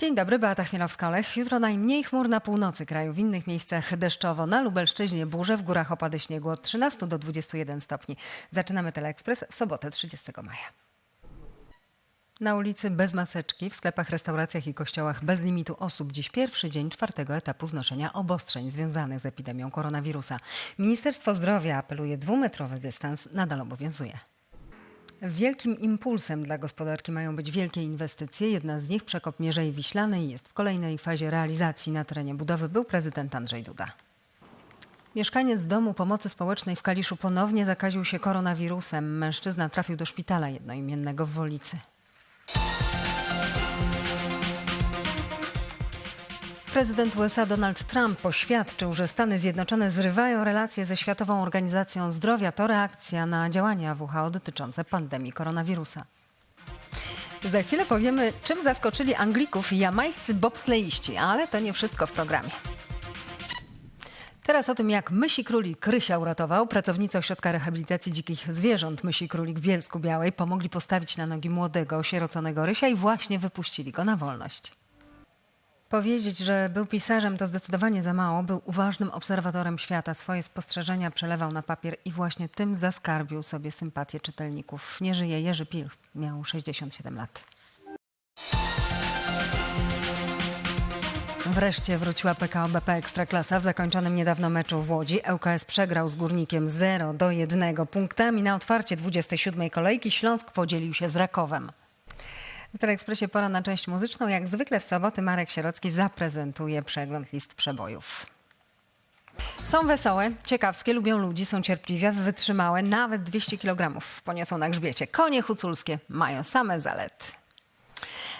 Dzień dobry, Beata Chmielowska-Olech. Jutro najmniej chmur na północy kraju, w innych miejscach deszczowo. Na Lubelszczyźnie burze, w górach opady śniegu od 13 do 21 stopni. Zaczynamy Teleekspres w sobotę 30 maja. Na ulicy bez maseczki, w sklepach, restauracjach i kościołach bez limitu osób. Dziś pierwszy dzień czwartego etapu znoszenia obostrzeń związanych z epidemią koronawirusa. Ministerstwo Zdrowia apeluje, dwumetrowy dystans nadal obowiązuje. Wielkim impulsem dla gospodarki mają być wielkie inwestycje. Jedna z nich, przekop Mierzei Wiślanej, jest w kolejnej fazie realizacji. Na terenie budowy był prezydent Andrzej Duda. Mieszkaniec Domu Pomocy Społecznej w Kaliszu ponownie zakaził się koronawirusem. Mężczyzna trafił do szpitala jednoimiennego w Wolicy. Prezydent USA Donald Trump poświadczył, że Stany Zjednoczone zrywają relacje ze Światową Organizacją Zdrowia. To reakcja na działania WHO dotyczące pandemii koronawirusa. Za chwilę powiemy, czym zaskoczyli Anglików jamańscy bobsleiści, ale to nie wszystko w programie. Teraz o tym, jak Mysi Królik Krysia uratował. Pracownicy Ośrodka Rehabilitacji Dzikich Zwierząt Mysi Królik w Bielsku Białej pomogli postawić na nogi młodego, osieroconego Rysia i właśnie wypuścili go na wolność. Powiedzieć, że był pisarzem to zdecydowanie za mało. Był uważnym obserwatorem świata. Swoje spostrzeżenia przelewał na papier i właśnie tym zaskarbił sobie sympatię czytelników. Nie żyje Jerzy Pil. Miał 67 lat. Wreszcie wróciła PKO BP Ekstraklasa w zakończonym niedawno meczu w Łodzi. ŁKS przegrał z Górnikiem 0 do 1 punktami. Na otwarcie 27 kolejki Śląsk podzielił się z Rakowem. W Teleekspresie pora na część muzyczną. Jak zwykle w soboty Marek Sierocki zaprezentuje przegląd list przebojów. Są wesołe, ciekawskie, lubią ludzi, są cierpliwe, wytrzymałe, nawet 200 kg poniosą na grzbiecie. Konie huculskie mają same zalety.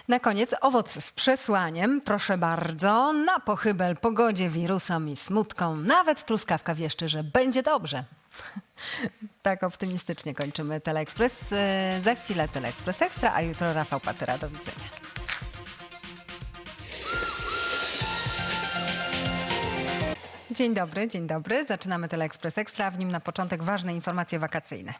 Na koniec owoc z przesłaniem, proszę bardzo, na pochybel pogodzie, wirusom i smutkom. Nawet truskawka wieszczy, że będzie dobrze. Tak optymistycznie kończymy Teleekspres. E, Za chwilę Teleekspres Ekstra, a jutro Rafał Patyra. Do widzenia. Dzień dobry, dzień dobry. Zaczynamy Teleekspres Ekstra, w nim na początek ważne informacje wakacyjne.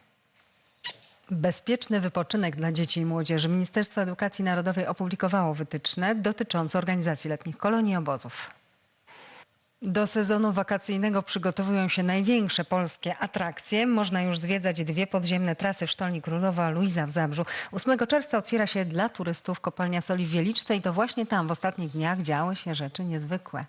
Bezpieczny wypoczynek dla dzieci i młodzieży. Ministerstwo Edukacji Narodowej opublikowało wytyczne dotyczące organizacji letnich kolonii i obozów. Do sezonu wakacyjnego przygotowują się największe polskie atrakcje. Można już zwiedzać dwie podziemne trasy w Sztolni Królowa Luiza w Zabrzu. 8 czerwca otwiera się dla turystów kopalnia soli w Wieliczce i to właśnie tam w ostatnich dniach działy się rzeczy niezwykłe.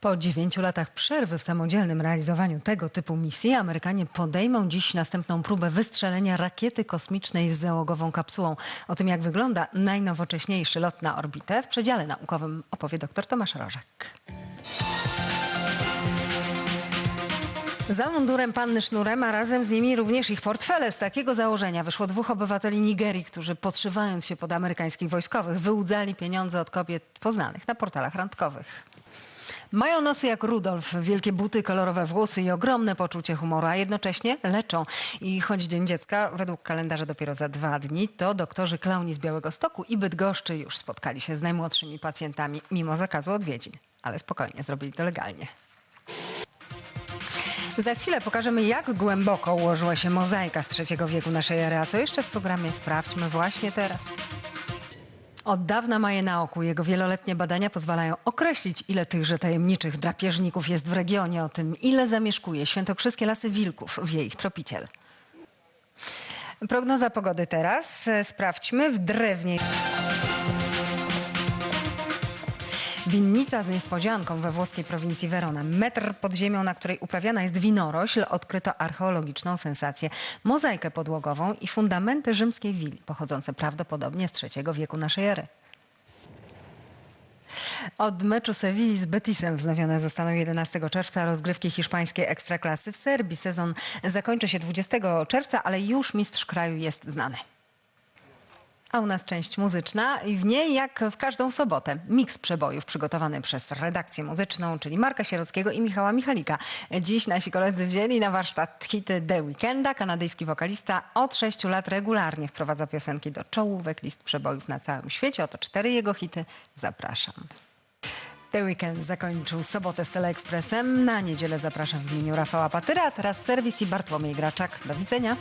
Po dziewięciu latach przerwy w samodzielnym realizowaniu tego typu misji Amerykanie podejmą dziś następną próbę wystrzelenia rakiety kosmicznej z załogową kapsułą. O tym, jak wygląda najnowocześniejszy lot na orbitę w przedziale naukowym opowie dr Tomasz Rożek. Za mundurem panny sznurem, a razem z nimi również ich portfele. Z takiego założenia wyszło dwóch obywateli Nigerii, którzy podszywając się pod amerykańskich wojskowych, wyłudzali pieniądze od kobiet poznanych na portalach randkowych. Mają nosy jak Rudolf, wielkie buty, kolorowe włosy i ogromne poczucie humoru, a jednocześnie leczą. I choć Dzień Dziecka według kalendarza dopiero za dwa dni, to doktorzy klauni z Białego Stoku i Bydgoszczy już spotkali się z najmłodszymi pacjentami mimo zakazu odwiedzin. Ale spokojnie, zrobili to legalnie. Za chwilę pokażemy, jak głęboko ułożyła się mozaika z trzeciego wieku naszej ery. A co jeszcze w programie sprawdźmy właśnie teraz. Od dawna ma je na oku. Jego wieloletnie badania pozwalają określić, ile tychże tajemniczych drapieżników jest w regionie, o tym, ile zamieszkuje świętokrzyskie lasy wilków, wie ich tropiciel. Prognoza pogody teraz. E, Sprawdźmy w drewnie. Winnica z niespodzianką we włoskiej prowincji Verona. Metr pod ziemią, na której uprawiana jest winorośl, odkryto archeologiczną sensację. Mozaikę podłogową i fundamenty rzymskiej willi, pochodzące prawdopodobnie z III wieku naszej ery. Od meczu Sewilli z Betisem wznowione zostaną 11 czerwca rozgrywki hiszpańskiej Ekstraklasy w Serbii. Sezon zakończy się 20 czerwca, ale już mistrz kraju jest znany. A u nas część muzyczna i w niej, jak w każdą sobotę, miks przebojów przygotowany przez redakcję muzyczną, czyli Marka Sierockiego i Michała Michalika. Dziś nasi koledzy wzięli na warsztat hity The Weekenda. Kanadyjski wokalista od sześciu lat regularnie wprowadza piosenki do czołówek list przebojów na całym świecie. Oto cztery jego hity. Zapraszam. The Weekend zakończył sobotę z Teleekspresem. Na niedzielę zapraszam w imieniu Rafała Patyra, teraz serwis i Bartłomiej Graczak. Do widzenia.